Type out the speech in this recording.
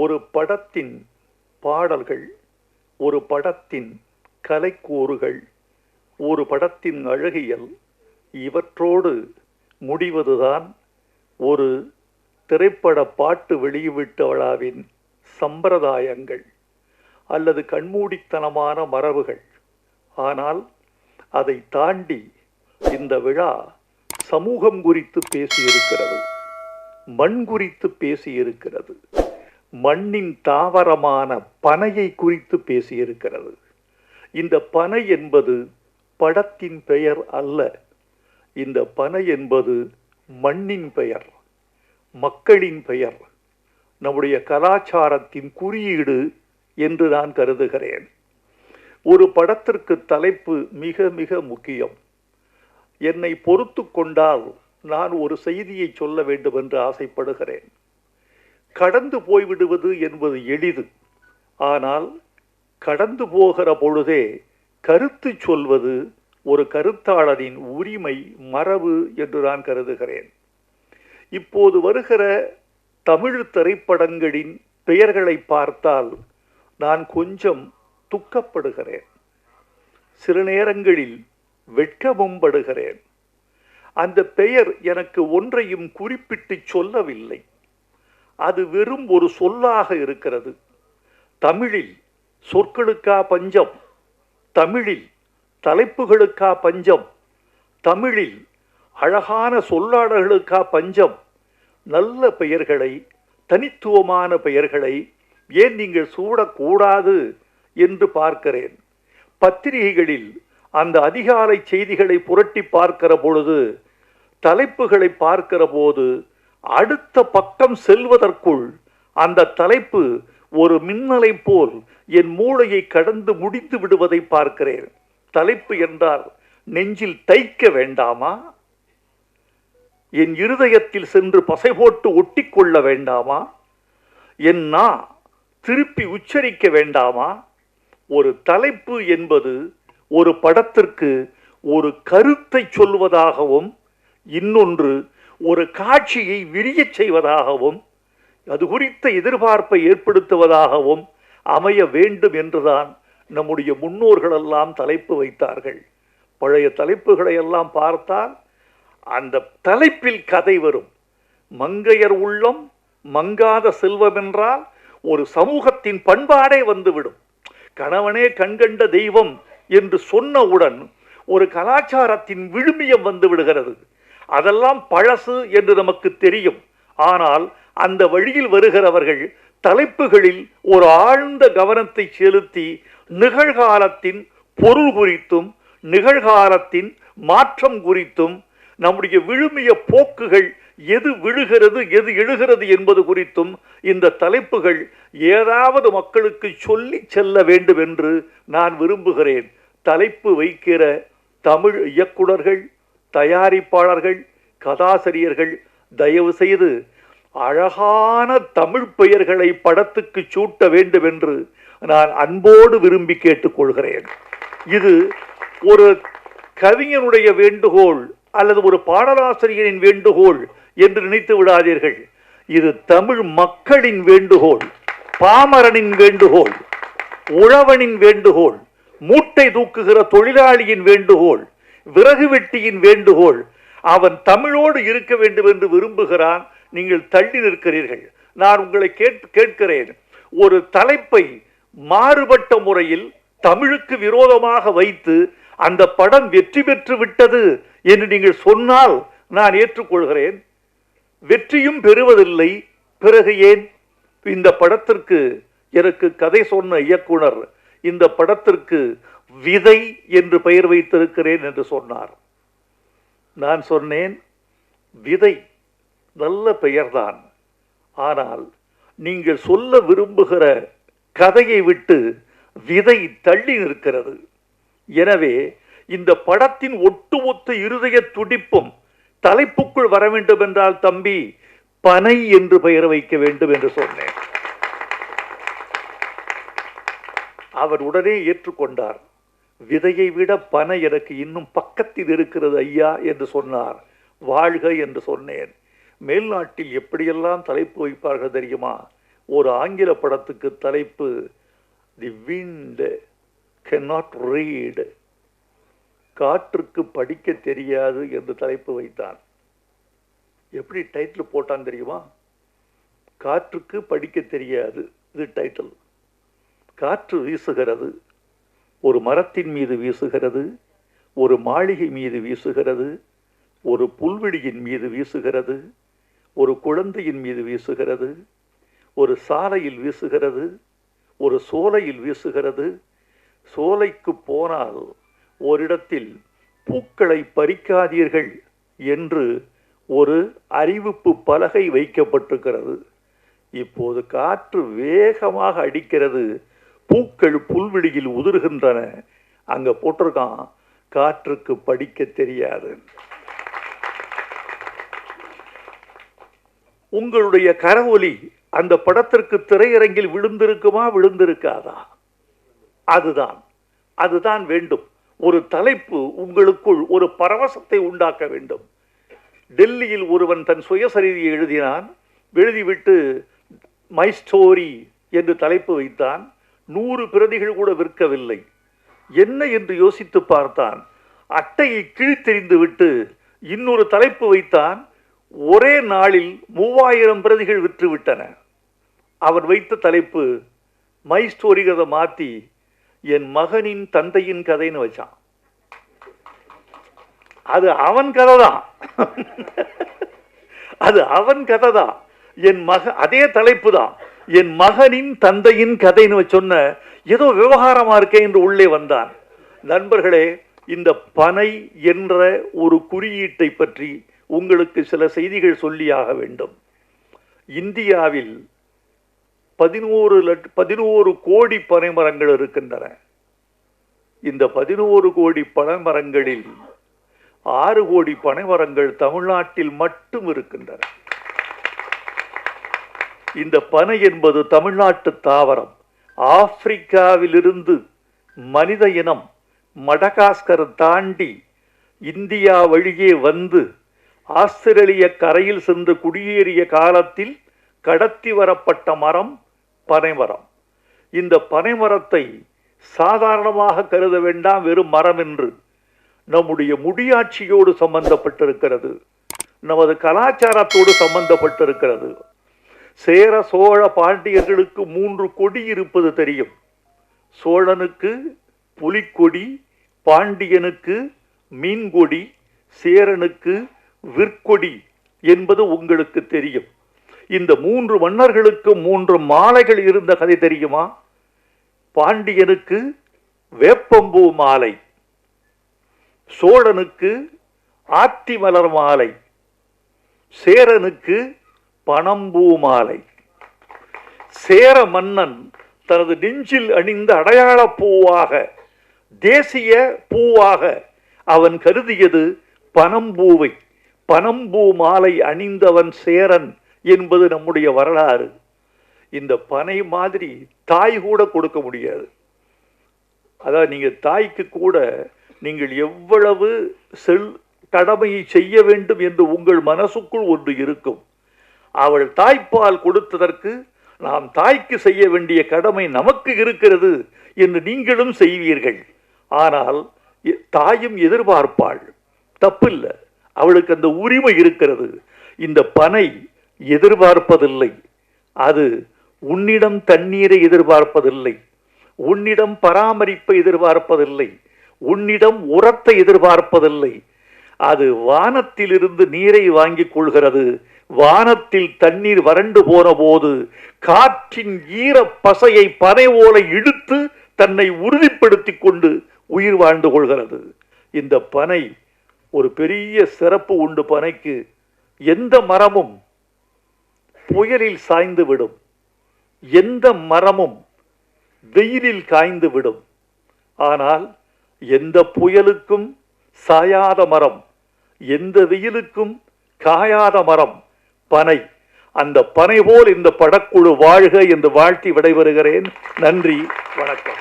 ஒரு படத்தின் பாடல்கள் ஒரு படத்தின் கலைக்கூறுகள் ஒரு படத்தின் அழகியல் இவற்றோடு முடிவதுதான் ஒரு திரைப்பட பாட்டு வெளியீட்டு விழாவின் சம்பிரதாயங்கள் அல்லது கண்மூடித்தனமான மரபுகள். ஆனால் அதை தாண்டி இந்த விழா சமூகம் குறித்து பேசியிருக்கிறது மண் குறித்து பேசியிருக்கிறது. மண்ணின் தாவரமான பனையை குறித்து பேசியிருக்கிறது. இந்த பனை என்பது படத்தின் பெயர் அல்ல. இந்த பனை என்பது மண்ணின் பெயர் மக்களின் பெயர் நம்முடைய கலாச்சாரத்தின் குறியீடு என்று நான் கருதுகிறேன். ஒரு படத்திற்கு தலைப்பு மிக மிக முக்கியம். என்னை பொறுத்து கொண்டால் நான் ஒரு செய்தியை சொல்ல வேண்டும் என்று ஆசைப்படுகிறேன். கடந்து போய்விடுவது என்பது எளிது. ஆனால் கடந்து போகிற பொழுதே கருத்து சொல்வது ஒரு கருத்தாளரின் உரிமை மரபு என்று நான் கருதுகிறேன். இப்போது வருகிற தமிழ் திரைப்படங்களின் பெயர்களை பார்த்தால் நான் கொஞ்சம் துக்கப்படுகிறேன். சில நேரங்களில் வெட்கமும் படுகிறேன். அந்த பெயர் எனக்கு ஒன்றையும் குறிப்பிட்டு சொல்லவில்லை. அது வெறும் ஒரு சொல்லாக இருக்கிறது. தமிழில் சொற்களுக்கா பஞ்சம் தமிழில் தலைப்புகளுக்கா பஞ்சம் தமிழில் அழகான சொல்லாடல்களுக்கா பஞ்சம் நல்ல பெயர்களை தனித்துவமான பெயர்களை ஏன் நீங்கள் சூடக்கூடாது என்று பார்க்கிறேன். பத்திரிகைகளில் அந்த அதிகாலை செய்திகளை புரட்டி பார்க்கிற பொழுது தலைப்புகளை பார்க்கிற போது அடுத்த பக்கம் செல்வதற்குள் அந்த தலைப்பு ஒரு மின்னலை போல் என் மூளையை கடந்து முடிந்து விடுவதை பார்க்கிறேன். தலைப்பு என்றால் நெஞ்சில் தைக்க வேண்டாமா? என் இருதயத்தில் சென்று பசை போட்டு ஒட்டிக்கொள்ள வேண்டாமா? என் நா திருப்பி உச்சரிக்க வேண்டாமா? ஒரு தலைப்பு என்பது ஒரு படத்திற்கு ஒரு கருத்தை சொல்வதாகவும் இன்னொன்று ஒரு காட்சியை விரியச் செய்வதாகவும் அது குறித்த எதிர்பார்ப்பை ஏற்படுத்துவதாகவும் அமைய வேண்டும் என்றுதான் நம்முடைய முன்னோர்களெல்லாம் தலைப்பு வைத்தார்கள். பழைய தலைப்புகளை எல்லாம் பார்த்தால் அந்த தலைப்பில் கதை வரும். மங்கையர் உள்ளம் மங்காத செல்வம் என்றால் ஒரு சமூகத்தின் பண்பாடே வந்துவிடும். கணவனே கண்கண்ட தெய்வம் என்று சொன்னவுடன் ஒரு கலாச்சாரத்தின் விழுமியம் வந்து விடுகிறது. அதெல்லாம் பழசு என்று நமக்கு தெரியும். ஆனால் அந்த வழியில் வருகிறவர்கள் தலைப்புகளில் ஒரு ஆழ்ந்த கவனத்தை செலுத்தி நிகழ்காலத்தின் பொருள் குறித்தும் நிகழ்காலத்தின் மாற்றம் குறித்தும் நம்முடைய விழுமிய போக்குகள் எது விழுகிறது எது எழுகிறது என்பது குறித்தும் இந்த தலைப்புகள் ஏதாவது மக்களுக்கு சொல்லி செல்ல வேண்டும் என்று நான் விரும்புகிறேன். தலைப்பு வைக்கிற தமிழ் இயக்குனர்கள் தயாரிப்பாளர்கள் கதாசிரியர்கள் தயவு செய்து அழகான தமிழ் பெயர்களை படத்துக்கு சூட்ட வேண்டும் என்று நான் அன்போடு விரும்பி கேட்டுக்கொள்கிறேன். இது ஒரு கவிஞனுடைய வேண்டுகோள் அல்லது ஒரு பாடலாசிரியரின் வேண்டுகோள் என்று நினைத்து விடாதீர்கள். இது தமிழ் மக்களின் வேண்டுகோள் பாமரனின் வேண்டுகோள் உழவனின் வேண்டுகோள் மூட்டை தூக்குகிற தொழிலாளியின் வேண்டுகோள் விறகு வெட்டியின் வேண்டுகோள். அவன் தமிழோடு இருக்க வேண்டும் என்று விரும்புகிறான். நீங்கள் தள்ளி நிற்கிறீர்கள். நான் உங்களை கேட் கேட்கிறேன். ஒரு தலைப்பை மாறுபட்ட முறையில் தமிழுக்கு விரோதமாக வைத்து அந்த படம் வெற்றி பெற்று விட்டது என்று நீங்கள் சொன்னால் நான் ஏற்றுக்கொள்கிறேன். வெற்றியும் பெறுவதில்லை. பிறகு ஏன்? இந்த படத்திற்கு எனக்கு கதை சொன்ன இயக்குனர் இந்த படத்திற்கு விதை என்று பெயர் வைத்திருக்கிறேன் என்று சொன்னார். நான் சொன்னேன் விதை நல்ல பெயர்தான். ஆனால் நீங்கள் சொல்ல விரும்புகிற கதையை விட்டு விதை தள்ளி நிற்கிறது. எனவே இந்த படத்தின் ஒட்டுமொத்த இருதய துடிப்பும் தலைப்புக்குள் வர வேண்டும் என்றால் தம்பி பனை என்று பெயர் வைக்க வேண்டும் என்று சொன்னேன். அவர் உடனே ஏற்றுக்கொண்டார். விதையை விட பனை எனக்கு இன்னும் பக்கத்தில் இருக்கிறது ஐயா என்று சொன்னார். வாழ்க என்று சொன்னேன். மேல்நாட்டில் எப்படியெல்லாம் தலைப்பு வைப்பார்கள் தெரியுமா? ஒரு ஆங்கில படத்துக்கு தலைப்பு தி விண்ட் கெனாட் ரீடு காற்றுக்கு படிக்க தெரியாது என்று தலைப்பு வைத்தான். எப்படி டைட்டில் போட்டான் தெரியுமா? காற்றுக்கு படிக்க தெரியாது இது டைட்டில் காற்று வீசுகிறது ஒரு மரத்தின் மீது வீசுகிறது ஒரு மாளிகை மீது வீசுகிறது ஒரு புல்வெளியின் மீது வீசுகிறது ஒரு குழந்தையின் மீது வீசுகிறது ஒரு சாலையில் வீசுகிறது ஒரு சோலையில் வீசுகிறது. சோலைக்கு போனால் ஓரிடத்தில் பூக்களை பறிக்காதீர்கள் என்று ஒரு அறிவிப்பு பலகை வைக்கப்பட்டிருக்கிறது. இப்போது காற்று வேகமாக அடிக்கிறது. பூக்கள் புல்வெளியில் உதிர்கின்றன. அங்கே போட்டிருக்கான் காற்றுக்கு படிக்க தெரியாது. உங்களுடைய கரவொலி அந்த படத்திற்கு திரையரங்கில் விழுந்திருக்குமா விழுந்திருக்காதா? அதுதான் அதுதான் வேண்டும். ஒரு தலைப்பு உங்களுக்குள் ஒரு பரவசத்தை உண்டாக்க வேண்டும். டெல்லியில் ஒருவன் தன் சுயசரிதியை எழுதினான் எழுதிவிட்டு மை ஸ்டோரி என்று தலைப்பு வைத்தான். நூறு பிரதிகள் கூட விற்கவில்லை. என்ன என்று யோசித்து பார்த்தான். அட்டையை கிழித்தெறிந்து விட்டு இன்னொரு தலைப்பு வைத்தான். ஒரே நாளில் மூவாயிரம் பிரதிகள் விற்றுவிட்டன. அவர் அவன் வைத்த தலைப்பு மை ஸ்டோரி கதை மாத்தி என் மகனின் தந்தையின் கதைன்னு வச்சான். அது அவன் கதை தான் அது அவன் கதை தான் என் மக அதே தலைப்பு தான் என் மகனின் தந்தையின் கதைன்னு சொன்ன ஏதோ விவகாரமா இருக்கே என்று உள்ளே வந்தான். நண்பர்களே இந்த பனை என்ற ஒரு குறியீட்டை பற்றி உங்களுக்கு சில செய்திகள் சொல்லியாக வேண்டும். இந்தியாவில் பதினோரு லட் பதினோரு கோடி பனைமரங்கள் இருக்கின்றன. இந்த பதினோரு கோடி பனைமரங்களில் ஆறு கோடி பனைமரங்கள் தமிழ்நாட்டில் மட்டும் இருக்கின்றன. இந்த பனை என்பது தமிழ்நாட்டு தாவரம். ஆப்பிரிக்காவிலிருந்து மனித இனம் மடகாஸ்கர் தாண்டி இந்தியா வழியே வந்து ஆஸ்திரேலிய கரையில் சென்று குடியேறிய காலத்தில் கடத்தி வரப்பட்ட மரம் பனைமரம் இந்த பனைமரத்தை சாதாரணமாக கருத வேண்டாம் வெறும் மரம் என்று நம்முடைய முடியாட்சியோடு சம்பந்தப்பட்டிருக்கிறது. நமது கலாச்சாரத்தோடு சம்பந்தப்பட்டிருக்கிறது. சேர சோழ பாண்டியர்களுக்கு மூன்று கொடி இருப்பது தெரியும். சோழனுக்கு புலிக்கொடி பாண்டியனுக்கு மீன்கொடி சேரனுக்கு விற்கொடி என்பது உங்களுக்கு தெரியும். இந்த மூன்று மன்னர்களுக்கு மூன்று மாலைகள் இருந்த கதை தெரியுமா? பாண்டியனுக்கு வேப்பம்பூ மாலை சோழனுக்கு ஆத்தி மலர் மாலை சேரனுக்கு பணம்பூ மாலை சேர மன்னன் தனது நெஞ்சில் அணிந்த அடையாள பூவாக தேசிய பூவாக அவன் கருதியது பனம்பூவை பனம்பூ மாலை அணிந்தவன் சேரன் என்பது நம்முடைய வரலாறு. இந்த பனை மாதிரி தாய் கூட கொடுக்க முடியாது. அதாவது நீங்கள் தாய்க்கு கூட நீங்கள் எவ்வளவு செல் கடமையை செய்ய வேண்டும் என்று உங்கள் மனசுக்குள் ஒன்று இருக்கும். அவள் தாய்ப்பால் கொடுத்ததற்கு நாம் தாய்க்கு செய்ய வேண்டிய கடமை நமக்கு இருக்கிறது என்று நீங்களும் செய்வீர்கள். ஆனால் தாயும் எதிர்பார்ப்பாள். தப்பில்லை. அவளுக்கு அந்த உரிமை இருக்கிறது. இந்த பனை எதிர்பார்ப்பதில்லை. அது உன்னிடம் தண்ணீரை எதிர்பார்ப்பதில்லை. உன்னிடம் பராமரிப்பை எதிர்பார்ப்பதில்லை. உன்னிடம் உரத்தை எதிர்பார்ப்பதில்லை. அது வானத்திலிருந்து நீரை வாங்கிக் கொள்கிறது. வானத்தில் தண்ணீர் வறண்டு போன போது காற்றின் ஈர பசையை பனை ஓலை இழுத்து தன்னை உறுதிப்படுத்திக் கொண்டு உயிர் வாழ்ந்து கொள்கிறது. இந்த பனை ஒரு பெரிய சிறப்பு உண்டு பனைக்கு. எந்த மரமும் புயலில் சாய்ந்து விடும். எந்த மரமும் வெயிலில் காய்ந்து விடும். ஆனால் எந்த புயலுக்கும் சாயாத மரம் எந்த வெயிலுக்கும் காயாத மரம் பனை. அந்த பனை போல் இந்த படக்குழு வாழ்க என்று வாழ்த்தி விடைபெறுகிறேன். நன்றி வணக்கம்.